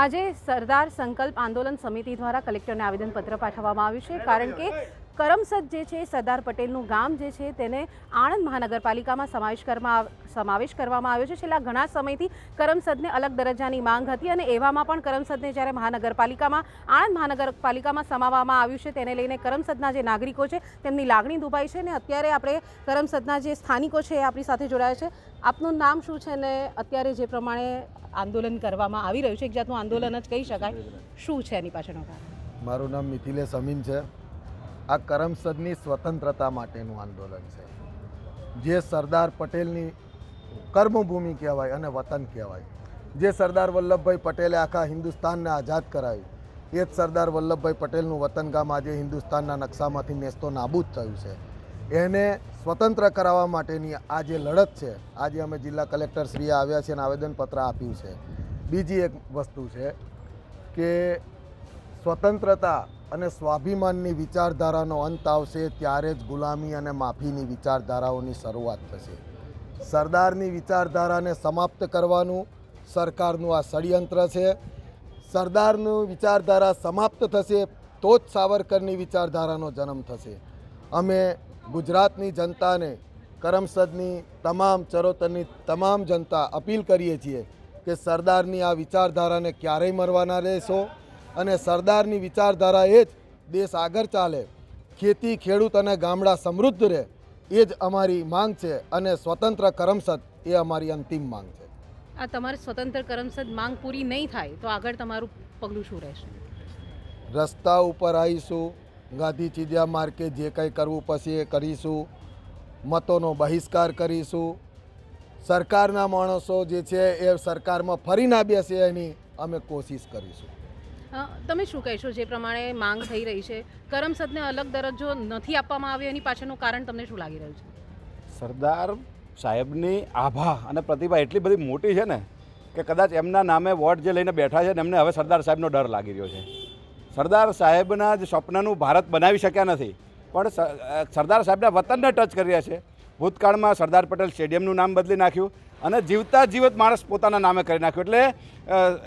આજે સરદાર સંકલ્પ આંદોલન સમિતિ દ્વારા કલેક્ટરને આવેદનપત્ર પાઠવવામાં આવ્યું છે. કારણ કે કરમસદ જે છે, સરદાર પટેલનું ગામ જે છે, તેને આણંદ મહાનગરપાલિકામાં સમાવેશ કરવામાં સમાવેશ કરવામાં આવ્યો છે. છેલ્લા ઘણા સમયથી કરમસદને અલગ દરજ્જાની માંગ હતી અને એવામાં પણ કરમસદને જ્યારે મહાનગરપાલિકામાં, આણંદ મહાનગરપાલિકામાં સમાવવામાં આવ્યું છે, તેને લઈને કરમસદના જે નાગરિકો છે, તેમની લાગણી દુભાઈ છે અને અત્યારે આપણે કરમસદના જે સ્થાનિકો છે એ આપણી સાથે જોડાયા છે. આપનું નામ શું છે ને અત્યારે જે પ્રમાણે આંદોલન કરવામાં આવી રહ્યું છે, એક જાતનું આંદોલન જ કહી શકાય. શું છે એની પાછળનો કારણ મારું નામ મિથિલેશ અમીન છે. આ કરમસદની સ્વતંત્રતા માટેનું આંદોલન છે. જે સરદાર પટેલની કર્મભૂમિ કહેવાય અને વતન કહેવાય. જે સરદાર વલ્લભભાઈ પટેલે આખા હિન્દુસ્તાનને આઝાદ કરાવ્યું એ જ સરદાર વલ્લભભાઈ પટેલનું વતન ગામ આજે હિન્દુસ્તાનના નકશામાંથી નેસ્તો નાબૂદ થયું છે. એને સ્વતંત્ર કરાવવા માટેની આ જે લડત છે, આજે અમે જિલ્લા કલેક્ટર શ્રીએ આવ્યા છે અને આવેદનપત્ર આપ્યું છે. બીજી એક વસ્તુ છે કે સ્વતંત્રતા અને સ્વાભિમાનની વિચારધારાનો અંત આવશે ત્યારે જ ગુલામી અને માફીની વિચારધારાઓની શરૂઆત થશે. સરદારની વિચારધારાને સમાપ્ત કરવાનું સરકારનું આ ષડયંત્ર છે. સરદારનું વિચારધારા સમાપ્ત થશે તો જ સાવરકરની વિચારધારાનો જન્મ થશે. અમે ગુજરાતની જનતાને કરમસદની તમામ ચરોતરની તમામ જનતા અપીલ કરીએ છીએ કે સરદારની આ વિચારધારાને ક્યારેય મરવાના રહેશો અને સરદારની વિચારધારા એ જ દેશ આગળ ચાલે. ખેતી ખેડૂત અને ગામડા સમૃદ્ધ રહે એ જ અમારી માંગ છે અને સ્વતંત્ર કરમસદ એ અમારી અંતિમ માંગ છે. આ તમારે સ્વતંત્ર કરમસદ માંગ પૂરી નહીં થાય તો આગળ તમારું પગલું શું રહેશે? રસ્તા ઉપર આવીશું ગાંધી ચીડિયા માર્કે જે કંઈ કરવું પછી એ કરીશું. મતોનો બહિષ્કાર કરીશું. સરકારના માણસો જે છે એ સરકારમાં ફરી ના બેસે એની અમે કોશિશ કરીશું. તમે શું કહેશો? જે પ્રમાણે માંગ થઈ રહી છે કરમસદને અલગ દરજ્જો નથી આપવામાં આવ્યો એની પાછળનું કારણ તમને શું લાગી રહ્યું છે? સરદાર સાહેબની આભા અને પ્રતિભા એટલી બધી મોટી છે ને કે કદાચ એમના નામે વોટ જે લઈને બેઠા છે ને એમને હવે સરદાર સાહેબનો ડર લાગી રહ્યો છે. સરદાર સાહેબના જ સ્વપ્નનું ભારત બનાવી શક્યા નથી. પણ સરદાર સાહેબના વતનને ટચ કર્યા છે. ભૂતકાળમાં સરદાર પટેલ સ્ટેડિયમનું નામ બદલી નાખ્યું અને જીવતા જીવત માણસ પોતાના નામે કરી નાખ્યું. એટલે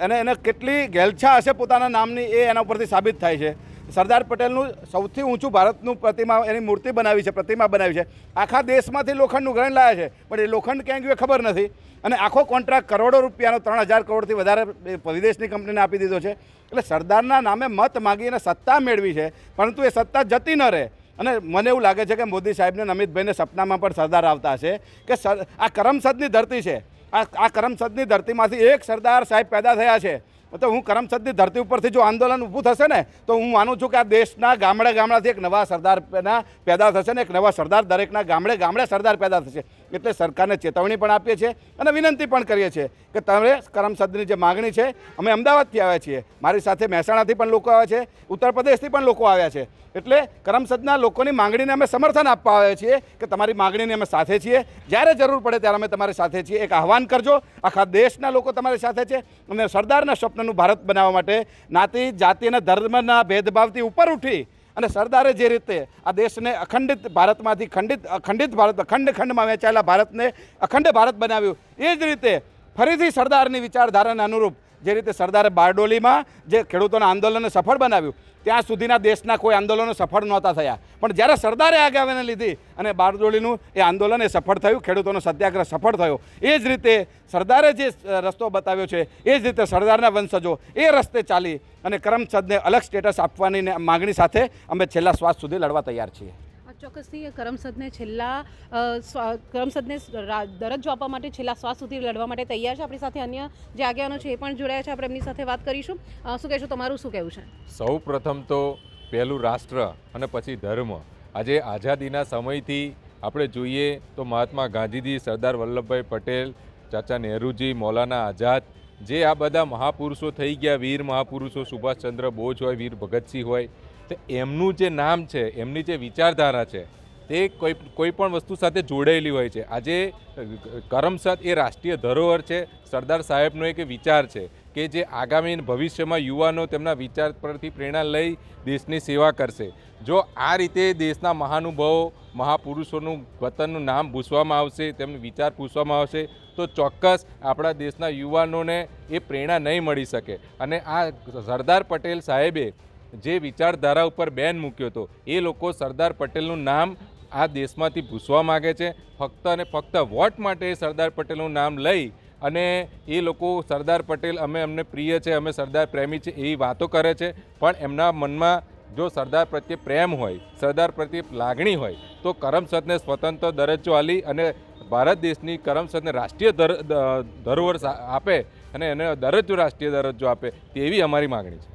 એને એને કેટલી ગેલછા હશે પોતાના નામની એ એના ઉપરથી સાબિત થાય છે. સરદાર પટેલનું સૌથી ઊંચું ભારતનું પ્રતિમા, એની મૂર્તિ બનાવી છે, પ્રતિમા બનાવી છે. આખા દેશમાંથી લોખંડનું ગ્રહણ લાયા છે. પણ એ લોખંડ ક્યાં ગયું ખબર નથી. અને આખો કોન્ટ્રાક્ટ કરોડો રૂપિયાનો, ત્રણ હજાર કરોડથી વધારે વિદેશની કંપનીને આપી દીધો છે. એટલે સરદારના નામે મત માગીને સત્તા મેળવી છે, પરંતુ એ સત્તા જતી ન રહે. અને મને એવું લાગે છે કે મોદી સાહેબને અમિતભાઈને સપનામાં પણ સરદાર આવતા હશે કે આ કરમસદની ધરતી છે. આ આ કરમસદની ધરતીમાંથી એક સરદાર સાહેબ પેદા થયા છે. તો હું કરમસદની ધરતી ઉપરથી જો આંદોલન ઊભું થશે ને, તો હું માનું છું કે આ દેશના ગામડે ગામડાથી એક નવા સરદારના પેદા થશે ને, એક નવા સરદાર દરેકના ગામડે ગામડે સરદાર પેદા થશે. એટલે સરકારને ચેતવણી પણ આપીએ છીએ અને વિનંતી પણ કરીએ છીએ કે તમે કરમસદની જે માગણી છે, અમે અમદાવાદથી આવ્યા છીએ. મારી સાથે મહેસાણાથી પણ લોકો આવ્યા છે ઉત્તર પ્રદેશથી પણ લોકો આવ્યા છે. એટલે કરમસદના લોકોની માંગણીને અમે સમર્થન આપવા આવ્યા છીએ કે તમારી માંગણીની અમે સાથે છીએ. જ્યારે જરૂર પડે ત્યારે અમે તમારી સાથે છીએ. એક આહવાન કરજો, આખા દેશના લોકો તમારી સાથે છે અને સરદારના સ્વપ્નનું ભારત બનાવવા માટે નાતી, જાતિ અને ધર્મના ભેદભાવથી ઉપર ઉઠી અને સરદારે જે રીતે આ દેશને અખંડિત ભારતમાંથી ખંડિત, અખંડિત ભારત ખંડ ખંડમાં વહેંચાયેલા ભારતને અખંડ ભારત બનાવ્યું, એ જ રીતે ફરીથી સરદારની વિચારધારાને અનુરૂપ જે રીતે સરદારે બારડોલીમાં જે ખેડૂતોના આંદોલનને સફળ બનાવ્યું ત્યાં સુધીના દેશના કોઈ આંદોલનો સફળ નહોતા થયા. પણ જ્યારે સરદારે આગાવીને લીધી અને બારડોલીનું એ આંદોલન એ સફળ થયું, ખેડૂતોનો સત્યાગ્રહ સફળ થયો, એ જ રીતે સરદારે જે રસ્તો બતાવ્યો છે, એ જ રીતે સરદારના વંશજો એ રસ્તે ચાલી અને કરમસદને અલગ સ્ટેટસ આપવાની માંગણી સાથે અમે છેલ્લા શ્વાસ સુધી લડવા તૈયાર છીએ. ચોક્કસથી કરમસદને છેલ્લા કરમસદને દરજ્જો આપવા માટે છેલ્લા શ્વાસ સુધી લડવા માટે તૈયાર છે. આપણી સાથે અન્ય જે આગેવાનો છે એ પણ જોડાયા છે. આપણે એમની સાથે વાત કરીશું. શું કહેશો? તમારું શું કહેવું છે? સૌ પ્રથમ તો પહેલું રાષ્ટ્ર અને પછી ધર્મ. આજે આઝાદીના સમયથી આપણે જોઈએ તો મહાત્મા ગાંધીજી, સરદાર વલ્લભભાઈ પટેલ, ચાચા નહેરુજી, મૌલાના આઝાદ જે આ બધા મહાપુરુષો થઈ ગયા. વીર મહાપુરુષો સુભાષચંદ્ર બોઝ હોય, વીર ભગતસિંહ હોય. તો એમનું જે નામ છે, એમની જે વિચારધારા છે, તે કોઈ કોઈ પણ વસ્તુ સાથે જોડાયેલી હોય છે. આજે કરમસદ એ રાષ્ટ્રીય ધરોહર છે. સરદાર સાહેબનો એક વિચાર છે કે જે આગામી ભવિષ્યમાં યુવાનો તેમના વિચાર પરથી પ્રેરણા લઈ દેશની સેવા કરશે. જો આ રીતે દેશના મહાનુભાવો, મહાપુરુષોનું વતનનું નામ પૂછવામાં આવશે, તેમનો વિચાર પૂછવામાં આવશે, તો ચોક્કસ આપણા દેશના યુવાનોને એ પ્રેરણા નહીં મળી શકે. અને આ સરદાર પટેલ સાહેબે જે વિચારધારા ઉપર બેન મૂક્યો હતો. એ લોકો સરદાર પટેલનું નામ આ દેશમાંથી ભૂસવા માગે છે. ફક્ત અને ફક્ત વોટ માટે સરદાર પટેલનું નામ લઈ અને એ લોકો સરદાર પટેલ અમે અમને પ્રિય છે, અમે સરદાર પ્રેમી છે એવી વાતો કરે છે. પણ એમના મનમાં જો સરદાર પ્રત્યે પ્રેમ હોય, સરદાર પ્રત્યે લાગણી હોય, તો કરમસદને સ્વતંત્ર દરજ્જો આલી અને ભારત દેશની કરમસદને રાષ્ટ્રીય ધરોહર આપે અને એને દરજ્જો રાષ્ટ્રીય દરજ્જો આપે તેવી અમારી માગણી છે.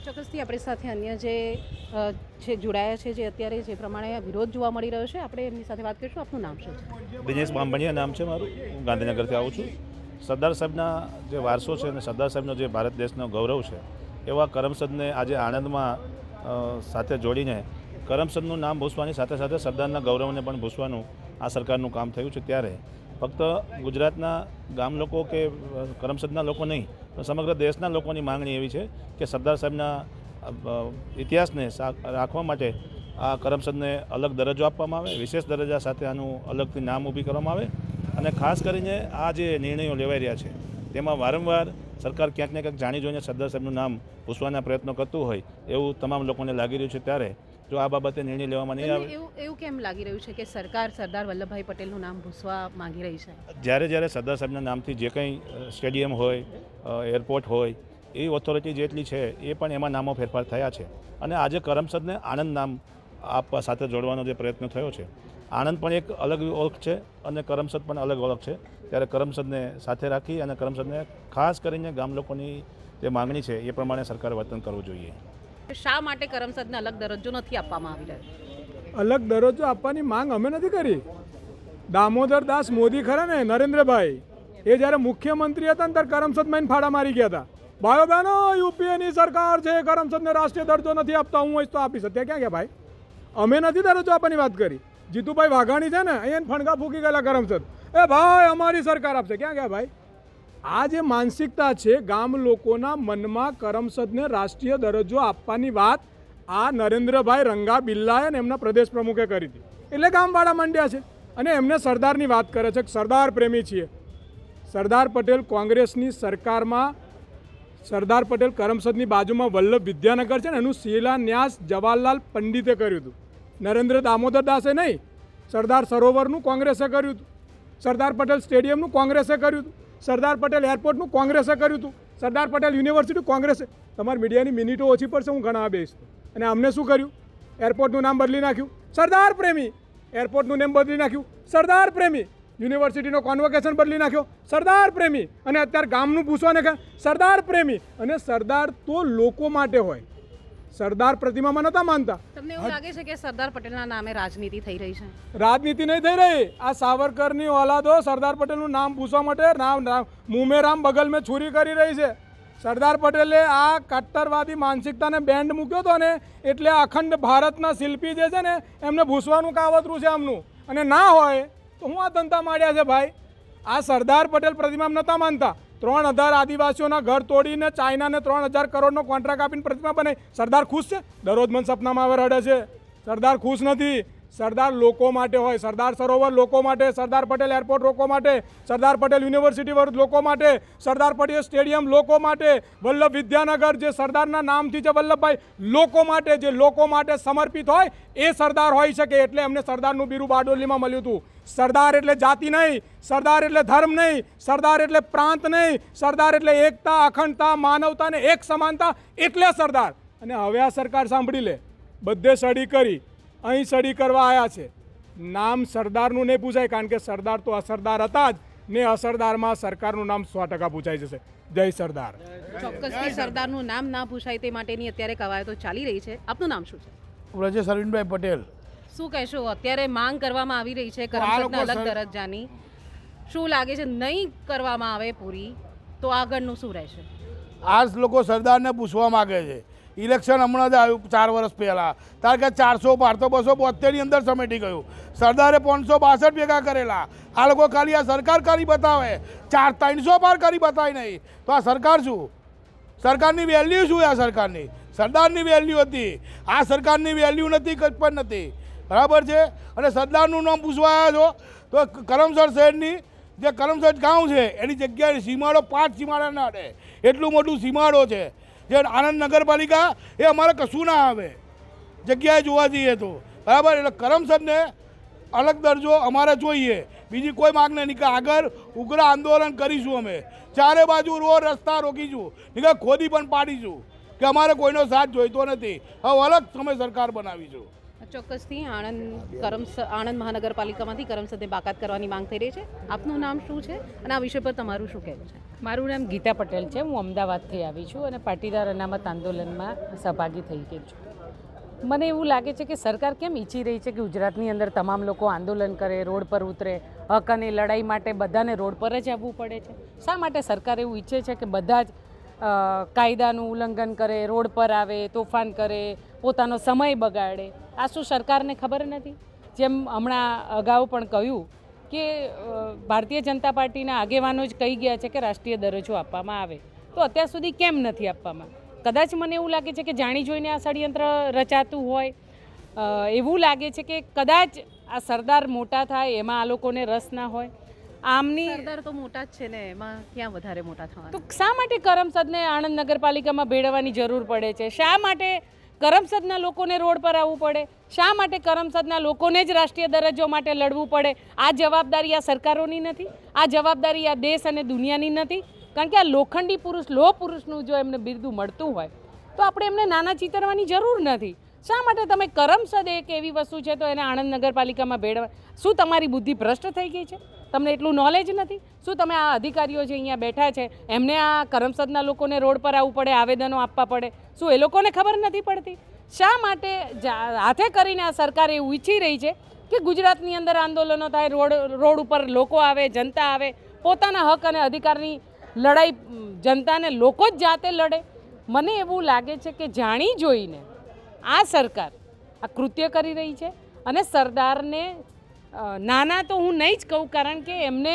ચોક્કસથી આપણી સાથે અન્ય જે છે જોડાયા છે, જે અત્યારે જે પ્રમાણે વિરોધ જોવા મળી રહ્યો છે, આપણે એમની સાથે વાત કરીશું. આપનું નામ શું છે? દિનેશ બાંભણિયા નામ છે મારું. હું ગાંધીનગરથી આવું છું. સરદાર સાહેબના જે વારસો છે અને સરદાર સાહેબનો જે ભારત દેશનો ગૌરવ છે, એવા કરમસદને આજે આણંદમાં સાથે જોડીને કરમસદનું નામ ભૂસવાની સાથે સાથે સરદારના ગૌરવને પણ ભૂસવાનું આ સરકારનું કામ થયું છે. ત્યારે ફક્ત ગુજરાતના ગામ લોકો કે કરમસદના લોકો નહીં, પણ સમગ્ર દેશના લોકોની માંગણી એવી છે કે સરદાર સાહેબના ઇતિહાસને રાખવા માટે આ કરમસદને અલગ દરજ્જો આપવામાં આવે, વિશેષ દરજ્જા સાથે આનું અલગથી નામ ઊભી કરવામાં આવે અને ખાસ કરીને આ જે નિર્ણયો લેવાઈ રહ્યા છે, તેમાં વારંવાર સરકાર ક્યાંક ને ક્યાંક જાણી જોઈને સરદાર સાહેબનું નામ પૂછવાના પ્રયત્નો કરતું હોય એવું તમામ લોકોને લાગી રહ્યું છે ત્યારે જો આ બાબતે નિર્ણય લેવામાં નહીં આવે? એવું એવું કેમ લાગી રહ્યું છે કે સરકાર સરદાર વલ્લભભાઈ પટેલનું નામ ભૂસવા માંગી રહી છે? જ્યારે જ્યારે સરદાર સાહેબના નામથી જે કંઈ સ્ટેડિયમ હોય એરપોર્ટ હોય એ ઓથોરિટી જેટલી છે એ પણ એમાં નામો ફેરફાર થયા છે. અને આજે કરમસદને આણંદ નામ આપવા સાથે જોડવાનો જે પ્રયત્ન થયો છે આણંદ પણ એક અલગ ઓળખ છે અને કરમસદ પણ અલગ ઓળખ છે. ત્યારે કરમસદને સાથે રાખી અને કરમસદને ખાસ કરીને ગામ લોકોની જે માગણી છે એ પ્રમાણે સરકારે વર્તન કરવું જોઈએ. શા માટે કરમસદને અલગ દરજ્જો નથી આપવામાં આવી રહ્યો? અલગ દરજ્જો આપવાની માંગ અમે નથી કરી. દામોદર દાસ મોદી ખરા ને, નરેન્દ્રભાઈ? એ જ્યારે મુખ્યમંત્રી હતા ને ત્યારે કરમસદમાં ફાડા મારી ગયા હતા. ભાઈઓ બહેનો યુપીએની સરકાર છે, કરમસદને રાષ્ટ્રીય દરજ્જો નથી આપતા, હું હોઈશ તો આપી શક્યા ક્યાં ગયા ભાઈ? અમે નથી દરજ્જો આપવાની વાત કરી. જીતુભાઈ વાઘાણી છે ને, અહીંયા ફણગા ફૂકી ગયેલા કરમસદ. એ ભાઈ, અમારી સરકાર આપશે. ક્યાં ગયા ભાઈ? આ જે માનસિકતા છે, ગામ લોકોના મનમાં કરમસદને રાષ્ટ્રીય દરજ્જો આપવાની વાત આ નરેન્દ્રભાઈ રંગા બિલ્લાએ અને એમના પ્રદેશ પ્રમુખે કરી હતી. એટલે ગામવાળા માંડ્યા છે. અને એમને સરદારની વાત કરે છે કે સરદાર પ્રેમી છીએ. સરદાર પટેલ કોંગ્રેસની સરકારમાં, સરદાર પટેલ કરમસદની બાજુમાં વલ્લભ વિદ્યાનગર છે ને એનું શિલાન્યાસ જવાહરલાલ પંડિતે કર્યું હતું. નરેન્દ્ર દામોદર દાસે નહીં, સરદાર સરોવરનું કોંગ્રેસે કર્યું હતું. સરદાર પટેલ સ્ટેડિયમનું કોંગ્રેસે કર્યું હતું. સરદાર પટેલ એરપોર્ટનું કોંગ્રેસે કર્યું હતું. સરદાર પટેલ યુનિવર્સિટી કોંગ્રેસે. તમારી મીડિયાની મિનિટો ઓછી પડશે, હું ઘણા બેસ અને અમને શું કર્યું? એરપોર્ટનું નામ બદલી નાખ્યું. સરદાર પ્રેમી! એરપોર્ટનું નામ બદલી નાખ્યું. સરદાર પ્રેમી! યુનિવર્સિટીનો કોન્વોકેશન બદલી નાખ્યો. સરદાર પ્રેમી! અને અત્યારે ગામનું પૂછવાને કે સરદાર પ્રેમી! અને સરદાર તો લોકો માટે હોય. સરદાર પ્રતિમામાં નહોતા માનતા. તમને એવું લાગે છે કે સરદાર પટેલના નામે રાજનીતિ થઈ રહી છે? રાજનીતિ નહીં થઈ રહી. આ સાવરકરની ઓલાદો સરદાર પટેલનું નામ પૂછવા માટે નામ મુમેરામ રામ બગલ મેં છુરી કરી રહી છે. સરદાર પટેલે આ કટ્ટરવાદી માનસિકતાને બેન્ડ મૂક્યો હતો ને એટલે અખંડ ભારતના શિલ્પી જે છે ને એમને ભૂસવાનું કાવતરું છે આમનું. અને ના હોય તો હું આ ધંધા માંડ્યા છે ભાઈ. આ સરદાર પટેલ પ્રતિમામાં નહોતા માનતા. ત્રણ હજાર આદિવાસીઓના ઘર તોડીને ચાઇનાને ત્રણ હજાર કરોડનો કોન્ટ્રાક્ટ આપીને પ્રતિમા બને સરદાર ખુશ છે? દરરોજ મન સપનામાં આવે, રડે છે. સરદાર ખુશ નથી. સરદાર લોકો માટે હોય. સરદાર સરોવર લોકો માટે, સરદાર પટેલ એરપોર્ટ લોકો માટે, સરદાર પટેલ યુનિવર્સિટી વર્ગ લોકો માટે, સરદાર પટેલ સ્ટેડિયમ લોકો માટે, વલ્લભ વિદ્યાનગર જે સરદારના નામથી છે વલ્લભભાઈ, લોકો માટે, જે લોકો માટે સમર્પિત હોય, એ સરદાર હોઈ શકે. એટલે એમને સરદારનું બીરું બારડોલીમાં મળ્યું હતું. સરદાર એટલે જાતિ નહીં સરદાર એટલે ધર્મ નહીં સરદાર એટલે પ્રાંત નહીં સરદાર એટલે એકતા અખંડતા માનવતા ને એક સમાનતા એટલે સરદાર. અને હવે આ સરકાર સાંભળી લે. બધે સડી કરી અહીં સડી કરવા આવ્યા છે. નામ સરદારનું નહીં પૂછાય કારણ કે સરદાર તો અસરદાર હતા જ. ને અસરદારમાં સરકારનું નામ સો ટકા પૂછાઈ જશે. જય સરદાર. ચોક્કસથી સરદારનું નામ ના પૂછાય તે માટેની અત્યારે કવાયતો ચાલી રહી છે. આપનું નામ શું છે? વ્રજેશ અરવિંદભાઈ પટેલ. શું કહેશો? અત્યારે માંગ કરવામાં આવી રહી છે કરમસદના અલગ દરજ્જાની. શું લાગે છે? નહીં કરવામાં આવે પૂરી તો આગળનું શું રહેશે? આ લોકો સરદારને પૂછવા માગે છે. ઇલેક્શન હમણાં જ આવ્યું ચાર વર્ષ પહેલાં. કારણ કે ચારસો પાર તો બસો બોતેરની અંદર સમેટી ગયું. સરદારે પાંચસો બાસઠ ભેગા કરેલા. આ લોકો ખાલી આ સરકાર કરી બતાવે. ચાર ત્રણસો પાર કરી બતાવે નહીં. તો આ સરકાર શું? સરકારની વેલ્યુ શું આ સરકારની? સરદારની વેલ્યુ હતી. આ સરકારની વેલ્યુ નથી કંઈ પણ નથી. બરાબર છે? અને સરદારનું નામ પૂછવા આવ્યા છો, તો કરમસર શહેરની જે કરમસર ગામ છે, એની જગ્યાએ સીમાડો, પાંચ સીમાડા ના અડે એટલું મોટું સીમાડો છે, જે આણંદ નગરપાલિકા, એ અમારે કશું ના આવે. જગ્યાએ જોવા જઈએ તો. બરાબર? એટલે કરમસદને અલગ દરજ્જો અમારે જોઈએ. બીજી કોઈ માગ નહીં. કે આગળ ઉગ્ર આંદોલન કરીશું અમે. ચારે બાજુ રોડ, રસ્તા રોકીશું. નીકળે ખોદી પણ પાડીશું. કે અમારે કોઈનો સાથ જોઈતો નથી. હવે અલગ તમે સરકાર બનાવીશું. ચોક્કસથી આણંદ કરમસ આણંદ મહાનગરપાલિકામાંથી કરમસદને બાકાત કરવાની માંગ થઈ રહી છે. આપનું નામ શું છે અને આ વિષય પર તમારું શું કહેવું છે? મારું નામ ગીતા પટેલ છે. હું અમદાવાદથી આવી છું અને પાટીદાર અનામત આંદોલનમાં સહભાગી થઈ ગઈ છું. મને એવું લાગે છે કે સરકાર કેમ ઈચ્છી રહી છે કે ગુજરાતની અંદર તમામ લોકો આંદોલન કરે, રોડ પર ઉતરે, હક અને લડાઈ માટે બધાને રોડ પર જ આવવું પડે છે. શા માટે સરકાર એવું ઈચ્છે છે કે બધા જ કાયદાનું ઉલ્લંઘન કરે, રોડ પર આવે, તોફાન કરે પોતાનો સમય બગાડે. આ શું સરકારને ખબર નથી? જેમ હમણાં અગાઉ પણ કહ્યું કે ભારતીય જનતા પાર્ટીના આગેવાનો જ કહી ગયા છે કે રાષ્ટ્રીય દરજ્જો આપવામાં આવે. તો અત્યાર સુધી કેમ નથી આપવામાં? કદાચ મને એવું લાગે છે કે જાણી જોઈને આ ષડયંત્ર રચાતું હોય. એવું લાગે છે કે કદાચ આ સરદાર મોટા થાય એમાં આ લોકોને રસ ના હોય. આમની સરદાર તો મોટા જ છે ને એમાં ક્યાં વધારે મોટા થવાના? તો શા માટે કરમસદને આણંદ નગરપાલિકામાં ભેળવવાની જરૂર પડે છે? શા માટે કરમસદના લોકોને રોડ પર આવવું પડે. શા માટે કરમસદના લોકોને જ રાષ્ટ્રીય દરજ્જો માટે લડવું પડે? આ જવાબદારી આ સરકારોની નથી, આ જવાબદારી આ દેશ અને દુનિયાની નથી. કારણ કે આ લોખંડી પુરુષ, લોહ પુરુષનું જો એમને બિરદું મળતું હોય, તો આપણે એમને નાના ચીતરવાની જરૂર નથી. શા માટે તમે કરમસદ એક એવી વસ્તુ છે તો એને આણંદ નગરપાલિકામાં ભેળવા, શું તમારી બુદ્ધિ ભ્રષ્ટ થઈ ગઈ છે? તમને એટલું નોલેજ નથી? શું તમે આ અધિકારીઓ જે અહીંયા બેઠા છે, એમને આ કરમસદના લોકોને રોડ પર આવવું પડે, આવેદનો આપવા પડે? શું એ લોકોને ખબર નથી પડતી? શા માટે હાથે કરીને આ સરકાર એવું ઈચ્છી રહી છે કે ગુજરાતની અંદર આંદોલનો થાય, રોડ રોડ ઉપર લોકો આવે, જનતા આવે, પોતાના હક અને અધિકારની લડાઈ, જનતાને લોકો જ જાતે લડે? મને એવું લાગે છે કે જાણી જોઈને આ સરકાર આ કૃત્ય કરી રહી છે અને સરદારને નાના તો હું નહીં જ કહું કારણ કે એમને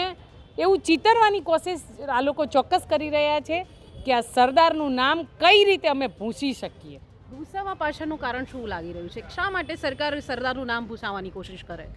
એવું ચિતરવાની કોશિશ આ લોકો ચોક્કસ કરી રહ્યા છે કે આ સરદારનું નામ કઈ રીતે અમે ભૂંસી શકીએ. ભૂસાવા પાછળનું કારણ શું લાગી રહ્યું છે? શા માટે સરકાર સરદારનું નામ ભૂસાવાની કોશિશ કરે?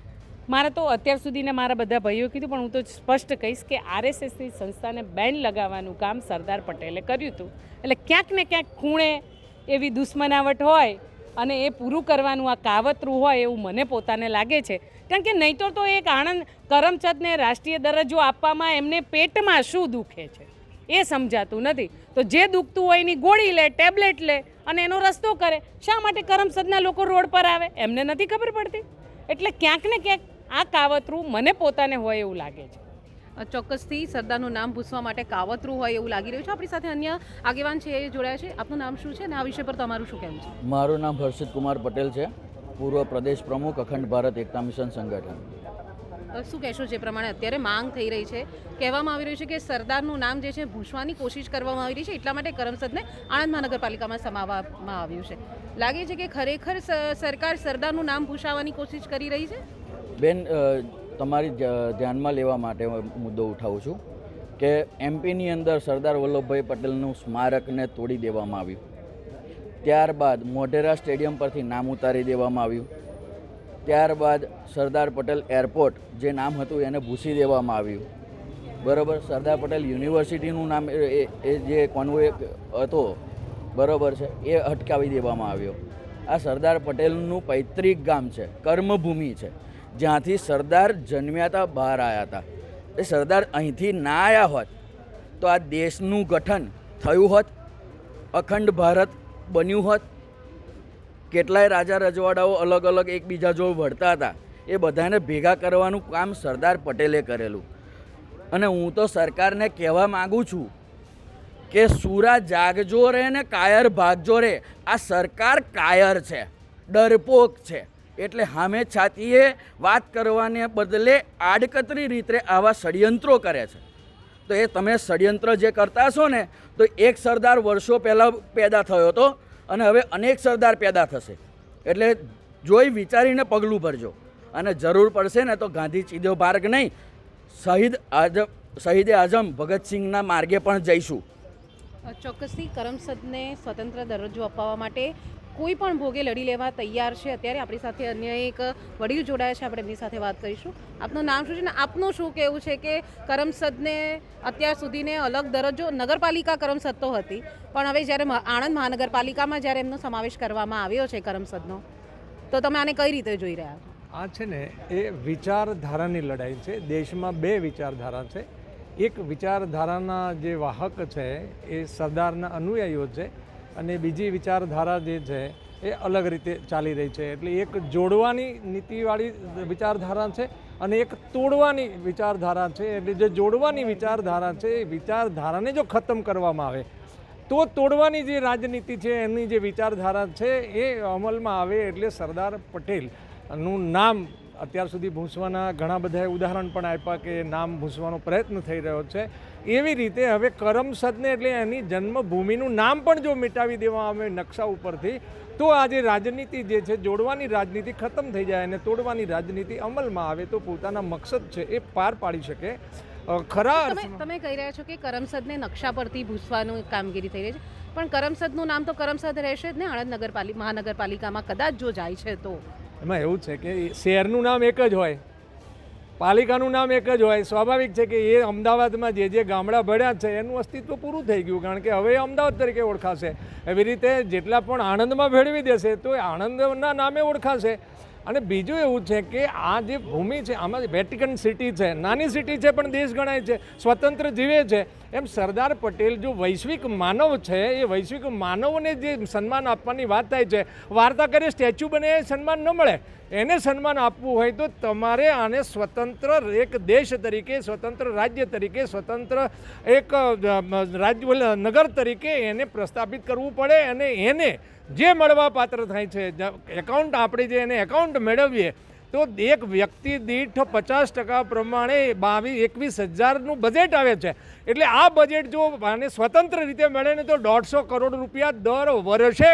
મારે તો અત્યાર સુધીને મારા બધા ભાઈઓ કીધું પણ હું તો સ્પષ્ટ કહીશ કે આરએસએસની સંસ્થાને બેન લગાવવાનું કામ સરદાર પટેલે કર્યું હતું. એટલે ક્યાંક ને ક્યાંક ખૂણે એવી દુશ્મનાવટ હોય અને એ પૂરું કરવાનું આ કાવતરું હોય એવું મને પોતાને લાગે છે. કારણ કે નહીં તો એક આણંદ કરમચંદને રાષ્ટ્રીય દરજ્જો આપવામાં એમને પેટમાં શું દુખે છે? એ સમજાતું નથી. તો જે દુખતું હોય એની ગોળી લે, ટેબ્લેટ લે અને એનો રસ્તો કરે, શા માટે કરમસદના લોકો રોડ પર આવે? એમને નથી ખબર પડતી. એટલે ક્યાંક ને ક્યાંક આ કાવતરું મને પોતાને હોય એવું લાગે છે. ચોક્કસથી સરદારનું નામ ભૂસવા માટે કાવતરું હોય એવું લાગી રહ્યું છે. આપણી સાથે અન્ય આગેવાન છે એ જોડાયા છે. આપનું નામ શું છે અને આ વિષય પર તમારું શું કહેવું છે? મારું નામ હર્ષિત કુમાર પટેલ છે. પૂર્વ પ્રદેશ પ્રમુખ અખંડ ભારત એકતા મિશન સંગઠન. શું કહેશો જે પ્રમાણે અત્યારે માંગ થઈ રહી છે? કહેવામાં આવી રહ્યું છે કે સરદારનું નામ જે છે ભૂસવાની કોશિશ કરવામાં આવી રહી છે એટલા માટે કરમસદને આણંદ મહાનગરપાલિકામાં સમાવવામાં આવ્યું છે. લાગે છે કે ખરેખર સરકાર સરદારનું નામ ભૂસાવવાની કોશિશ કરી રહી છે? બેન તમારી ધ્યાનમાં લેવા માટે મુદ્દો ઉઠાવું છું કે એમપીની અંદર સરદાર વલ્લભભાઈ પટેલનું સ્મારકને તોડી દેવામાં આવ્યું. ત્યારબાદ મોઢેરા સ્ટેડિયમ પરથી નામ ઉતારી દેવામાં આવ્યું. ત્યારબાદ સરદાર પટેલ એરપોર્ટ જે નામ હતું એને ભૂસી દેવામાં આવ્યું. બરાબર? સરદાર પટેલ યુનિવર્સિટીનું નામ એ જે કોન્વે હતો, બરાબર છે, એ અટકાવી દેવામાં આવ્યો. આ સરદાર પટેલનું પૈતૃક ગામ છે, કર્મભૂમિ છે. જ્યાંથી સરદાર જન્મ્યા હતા બહાર આવ્યા હતા. એ સરદાર અહીંથી ના આવ્યા હોત, તો આ દેશનું ગઠન થયું હોત, અખંડ ભારત બન્યું હોત. કેટલાય રાજા રજવાડાઓ અલગ અલગ એકબીજા જો વળતા હતા. એ બધાને ભેગા કરવાનું કામ સરદાર પટેલે કરેલું. અને હું તો સરકારને કહેવા માગું છું કે સુરા જાગજો રે ને કાયર ભાગજો રે. આ સરકાર કાયર છે, ડરપોક છે. એટલે હામે છાતીએ વાત કરવાને બદલે આડકતરી રીતે આવા ષડયંત્રો કરે છે. તો એ તમે ષડયંત્ર જે કરતા છો ને, તો એક સરદાર વર્ષો પહેલાં પેદા થયો હતો અને હવે અનેક સરદાર પેદા થશે. એટલે જોઈ વિચારીને પગલું ભરજો. અને જરૂર પડશે ને તો ગાંધી ચીધો માર્ગ નહીં, શહીદ આઝમ શહીદે આઝમ ભગતસિંહના માર્ગે પણ જઈશું. ચોક્કસથી કરમસદને સ્વતંત્ર દરજ્જો અપાવવા માટે કોઈ પણ ભોગે લડી લેવા તૈયાર છે, અત્યારે આપણી સાથે અન્ય એક વડીલ જોડાયા છે, આપણે એમની સાથે વાત કરીશું. આપનું નામ શું છે ને? આપનું શું કહેવું છે કે કરમસદને અત્યાર સુધીને અલગ દરજ્જો? નગરપાલિકા કરમસદ તો હતી, પણ હવે જ્યારે આણંદ મહાનગરપાલિકામાં જ્યારે એમનો સમાવેશ કરવામાં આવ્યો છે કરમસદનો, તો તમે આને કઈ રીતે જોઈ રહ્યા આ છે ને, એ વિચારધારાની લડાઈ છે. દેશમાં બે વિચારધારા છે. એક વિચારધારાના જે વાહક છે, એ સરદારના અનુયાયીઓ છે. અને બીજી વિચારધારા જે છે એ અલગ રીતે ચાલી રહી છે. એટલે એક જોડવાની નીતિવાળી વિચારધારા છે અને એક તોડવાની વિચારધારા છે. એટલે જે જોડવાની વિચારધારા છે, એ વિચારધારાને જો ખતમ કરવામાં આવે, તો તોડવાની જે રાજનીતિ છે, એની જે વિચારધારા છે, એ અમલમાં આવે એટલે સરદાર પટેલનું નામ અત્યાર સુધી ભૂંસવાના ઘણા બધા ઉદાહરણ પણ આપ્યા કે નામ ભૂંસવાનો પ્રયત્ન થઈ રહ્યો છે. એવી રીતે હવે કરમસદને એટલે એની જન્મભૂમિનું નામ પણ જો મિટાવી દેવામાં આવે નકશા ઉપરથી તો આજે રાજનીતિ જે છે જોડવાની રાજનીતિ ખતમ થઈ જાય અને તોડવાની રાજનીતિ અમલમાં આવે તો પોતાના મકસદ છે એ પાર પાડી શકે. ખરા તમે તમે કહી રહ્યા છો કે કરમસદને નકશા પરથી ભૂસવાનું કામગીરી થઈ રહી છે પણ કરમસદનું નામ તો કરમસદ રહેશે જ ને? આણંદ નગરપાલિકા મહાનગરપાલિકામાં કદાચ જો જાય છે તો. એમાં એવું છે કે શહેરનું નામ એક જ હોય, પાલિકાનું નામ એક જ હોય, સ્વાભાવિક છે કે એ અમદાવાદમાં જે જે ગામડા ભળ્યા છે, એનું અસ્તિત્વ પૂરું થઈ ગયું, કારણ કે હવે અમદાવાદ તરીકે ઓળખાશે. એવી રીતે જેટલા પણ આણંદમાં ભેળવી દેશે તો એ આણંદના નામે ઓળખાશે. અને બીજું એવું છે કે આ જે ભૂમિ છે, આમાં વેટિકન સિટી છે, નાની સિટી છે પણ દેશ ગણાય છે, સ્વતંત્ર જીવે છે, એમ સરદાર પટેલ જો વૈશ્વિક માનવ છે, એ વૈશ્વિક માનવને જે સન્માન આપવાની વાત થાય છે, વાર્તા કરે, સ્ટેચ્યુ બને, એ સન્માન ન મળે. એને સન્માન આપવું હોય તો તમારે આને સ્વતંત્ર એક દેશ તરીકે, સ્વતંત્ર રાજ્ય તરીકે, સ્વતંત્ર એક રાજ્ય નગર તરીકે એને પ્રસ્થાપિત કરવું પડે અને એને જે મળવા પાત્ર થાય છે એકાઉન્ટ આપણે જે એને એકાઉન્ટ મેળવીએ, તો એક વ્યક્તિ દીઠ પચાસ ટકા પ્રમાણે બાવીસ એકવીસ હજારનું બજેટ આવે છે. એટલે આ બજેટ જો આને સ્વતંત્ર રીતે મળે ને તો દોઢસો કરોડ રૂપિયા દર વર્ષે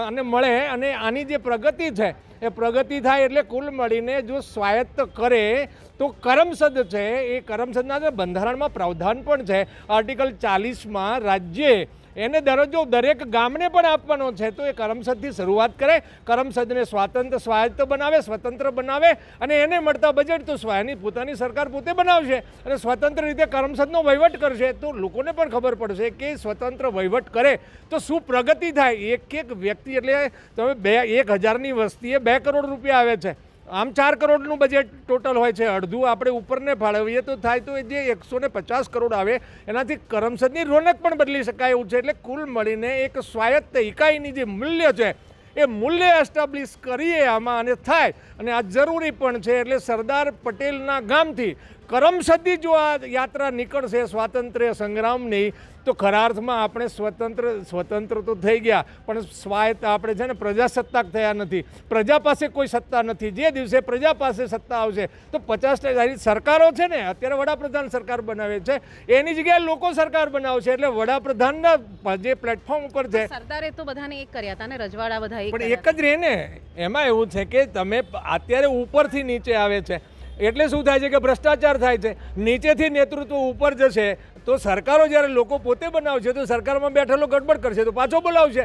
અને મળે અને આની જે પ્રગતિ છે, એ પ્રગતિ થાય એટલે કુલ મળીને જો સ્વાયત્ત કરે, તો કરમસદ છે, એ કરમસદના બંધારણમાં પ્રાવધાન પણ છે, આર્ટિકલ ચાલીસમાં રાજ્યે એને દરજ્જો દરેક ગામને પણ આપવાનો છે. તો એ કરમસદથી શરૂઆત કરે, કરમસદને સ્વાતંત્ર સ્વાયત્ત બનાવે, સ્વતંત્ર બનાવે અને એને મળતા બજેટ તો સ્વાયની પોતાની સરકાર પોતે બનાવશે અને સ્વતંત્ર રીતે કરમસદનો વહીવટ કરશે. તો લોકોને પણ ખબર પડશે કે સ્વતંત્ર વહીવટ કરે તો શું પ્રગતિ થાય? એક એક વ્યક્તિ એટલે તમે બે, એક હજારની વસ્તીએ બે કરોડ રૂપિયા આવે છે. આમ ચાર કરોડનું બજેટ ટોટલ હોય છે. અડધું આપણે ઉપરને ફાળવીએ તો થાય તો એ જે એકસો ને પચાસ કરોડ આવે, એનાથી કરમસદની રોનક પણ બદલી શકાય એવું છે. એટલે કુલ મળીને એક સ્વાયત્ત ઇકાઈની જે મૂલ્ય છે, એ મૂલ્ય એસ્ટાબ્લિશ કરીએ આમાં અને થાય. અને આ જરૂરી પણ છે, એટલે સરદાર પટેલના ગામથી કરમસદી જો આ યાત્રા નીકળશે, સ્વાતંત્ર્ય સંગ્રામની તો ખરા અર્થમાં આપણે સ્વતંત્ર સ્વતંત્ર તો થઈ ગયા પણ સ્વાયત્ત આપણે છે ને પ્રજાસત્તાક થયા નથી. પ્રજા પાસે કોઈ સત્તા નથી. જે દિવસે પ્રજા પાસે સત્તા આવશે તો પચાસ ટકા સરકારો છે ને અત્યારે વડાપ્રધાન સરકાર બનાવે છે એની જગ્યાએ લોકો સરકાર બનાવશે એટલે વડાપ્રધાનના જે પ્લેટફોર્મ ઉપર છે સરદારે તો બધાને એક કર્યા હતા ને રજવાડા બધા પણ એક જ રહે ને એમાં એવું છે કે તમે અત્યારે ઉપરથી નીચે આવે છે. એટલે શું થાય છે કે ભ્રષ્ટાચાર થાય છે. નીચેથી નેતૃત્વ ઉપર જશે તો સરકારો જ્યારે લોકો પોતે બનાવશે, તો સરકારમાં બેઠેલો ગડબડ કરશે, તો પાછો બોલાવશે.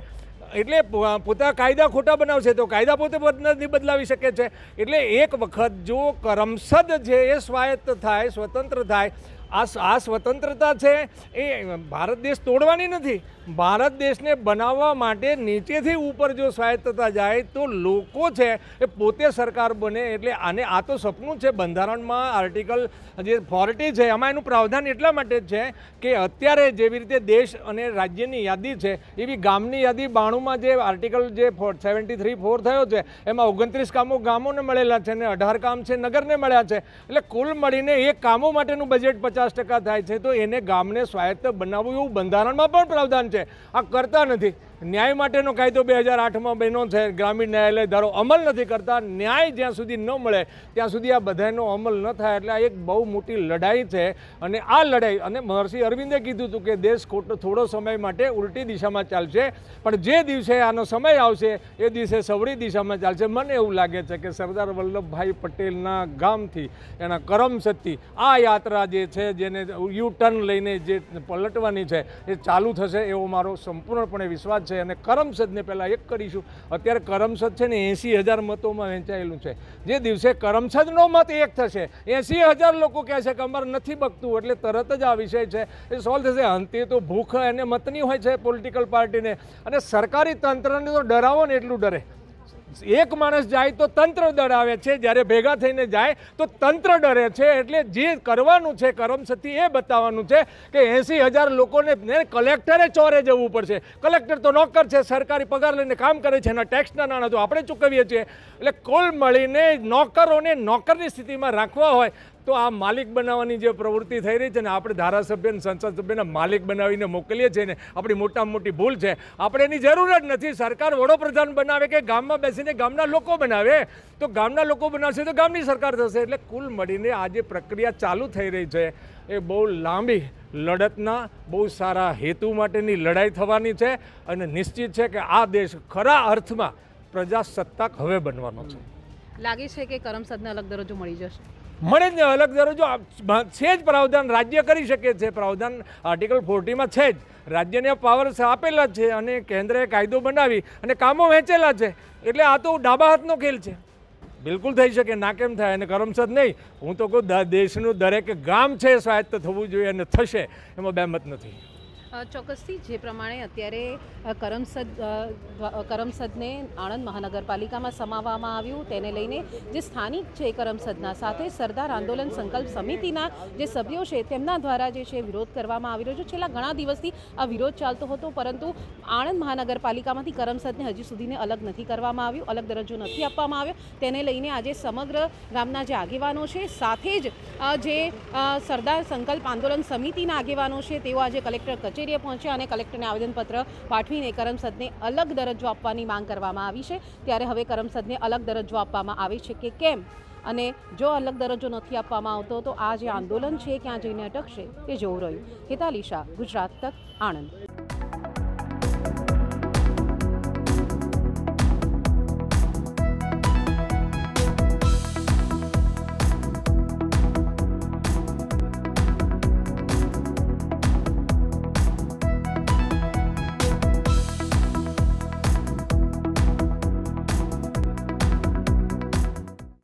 એટલે પોતા કાયદા ખોટા બનાવશે, તો કાયદા પોતે નથી બદલાવી શકે છે. એટલે એક વખત જો કરમસદ છે એ સ્વાયત્ત થાય, સ્વતંત્ર થાય આ આ સ્વતંત્રતા છે એ ભારત દેશ તોડવાની નથી. ભારત દેશને બનાવવા માટે નીચેથી ઉપર જો સ્વાયત્તતા જાય તો લોકો છે એ પોતે સરકાર બને એટલે આને, આ તો સપનું છે. બંધારણમાં આર્ટિકલ જે ફોર્ટી છે એમાં એનું પ્રાવધાન એટલા માટે જ છે કે અત્યારે જેવી રીતે દેશ અને રાજ્યની યાદી છે, એવી ગામની યાદી બાણુંમાં જે આર્ટિકલ જે સેવન્ટી થ્રી ફોર થયો છે, એમાં ઓગણત્રીસ કામો ગામોને મળેલા છે અને અઢાર કામ છે નગરને મળ્યા છે. એટલે કુલ મળીને એ કામો માટેનું બજેટ પચાસ ટકા થાય છે, તો એને ગામને સ્વાયત્ત બનાવવું એવું બંધારણમાં પણ પ્રાવધાન છે. આ કરતા નથી. ન્યાય માટેનો કાયદો બે હજાર આઠમાં બહેનો છે. ગ્રામીણ ન્યાયાલય ધારો અમલ નથી કરતા, ન્યાય જ્યાં સુધી ન મળે, ત્યાં સુધી આ બધાનો અમલ ન થાય. એટલે આ એક બહુ મોટી લડાઈ છે અને આ લડાઈ, અને મહર્ષિ અરવિંદે કીધું હતું કે દેશ ખોટો થોડો સમય માટે ઉલટી દિશામાં ચાલશે, પણ જે દિવસે આનો સમય આવશે, એ દિવસે સવળી દિશામાં ચાલશે. મને એવું લાગે છે કે સરદાર વલ્લભભાઈ પટેલના ગામથી, એના કરમસદથી આ યાત્રા જે છે, જેને યુ ટર્ન લઈને જે પલટવાની છે, એ ચાલુ થશે એવો મારો સંપૂર્ણપણે વિશ્વાસ છે અને કરમસદને પહેલાં એક કરીશું. અત્યારે કરમસદ છે ને એંસી હજાર મતોમાં વહેંચાયેલું છે. જે દિવસે કરમસદનો મત એક થશે એંસી હજાર લોકો કહે છે કે અમારે નથી બગતું, એટલે તરત જ આ વિષય છે. એ સોલ્વ થશે. અંતે તો ભૂખ એને મતની હોય છે પોલિટિકલ પાર્ટીને અને સરકારી તંત્રને તો ડરાવો ને એટલું ડરે. એક માણસ જાય તો તંત્ર ડરાવે છે, જ્યારે ભેગા થઈને જાય તો તંત્ર ડરે છે, એટલે જે કરવાનું છે કરમસદથી એ બતાવવાનું છે કે એંસી હજાર લોકોને કલેક્ટરે ચોરે જવું પડશે. કલેક્ટર તો નોકર છે, સરકારી પગાર લઈને કામ કરે છે, એના ટેક્સના નાણાં તો આપણે ચૂકવીએ છીએ. એટલે કુલ મળીને નોકરોને નોકરની સ્થિતિમાં રાખવા હોય તો આ માલિક બનાવવાની જે પ્રવૃત્તિ થઈ રહી છે ને, આપણે ધારાસભ્ય અને સંસદ સભ્યને માલિક બનાવીને મોકલીએ છીએ ને, આપણી મોટામાં મોટી ભૂલ છે. આપણે એની જરૂર જ નથી. સરકાર વડોપ્રધાન બનાવે કે ગામમાં બેસીને ગામના લોકો બનાવે? તો ગામના લોકો બનાવશે તો ગામની સરકાર થશે. એટલે કુલ મળીને આ જે પ્રક્રિયા ચાલુ થઈ રહી છે, એ બહુ લાંબી લડતના, બહુ સારા હેતુ માટેની લડાઈ થવાની છે અને નિશ્ચિત છે કે આ દેશ ખરા અર્થમાં પ્રજાસત્તાક હવે બનવાનો છે. લાગે છે કે કરમસદને અલગ દરજ્જો મળી જશે. મળે જ ને અલગ દરજ્જો છે જ પ્રાવધાન, રાજ્ય કરી શકે છે. પ્રાવધાન આર્ટિકલ ફોર્ટીમાં છે જ. રાજ્યને પાવર આપેલા છે અને કેન્દ્રએ કાયદો બનાવી અને કામો વહેંચેલા છે. એટલે આ તો ડાબા હાથનો ખેલ છે. બિલકુલ થઈ શકે, ના કેમ થાય? અને કરમસદ નહીં. હું તો કહું દેશનું દરેક ગામ છે, સ્વાયત્ત થવું જોઈએ અને થશે. એમાં બે મત નથી. ચોક્કસથી જે પ્રમાણે અત્યારે કરમસદ કરમસદને આણંદ મહાનગરપાલિકામાં સમાવવામાં આવ્યું, તેને લઈને જે સ્થાનિક છે કરમસદના સાથે સરદાર આંદોલન સંકલ્પ સમિતિના જે સભ્યો છે તેમના દ્વારા જે છે વિરોધ કરવામાં આવી રહ્યો છે. છેલ્લા ઘણા દિવસથી આ વિરોધ ચાલતો હતો, પરંતુ આણંદ મહાનગરપાલિકામાંથી કરમસદને હજી સુધીને અલગ નથી કરવામાં આવ્યું, અલગ દરજ્જો નથી આપવામાં આવ્યો. તેને લઈને આજે સમગ્ર ગામના જે આગેવાનો છે, સાથે જ જે સરદાર સંકલ્પ આંદોલન સમિતિના આગેવાનો છે, તેઓ આજે કલેક્ટર કચેરીએ પહોંચ્યા અને કલેક્ટરને આવેદનપત્ર પાઠવીને કરમસદને અલગ દરજ્જો આપવાની માંગ કરવામાં આવી છે. ત્યારે હવે કરમસદને અલગ દરજ્જો આપવામાં આવે છે કે કેમ? અને જો અલગ દરજ્જો નથી આપવામાં આવતો, તો આ જે આંદોલન છે ક્યાં જઈને અટકશે, તે જોવું રહ્યું. હિતાલી શાહ, ગુજરાત તક, આણંદ.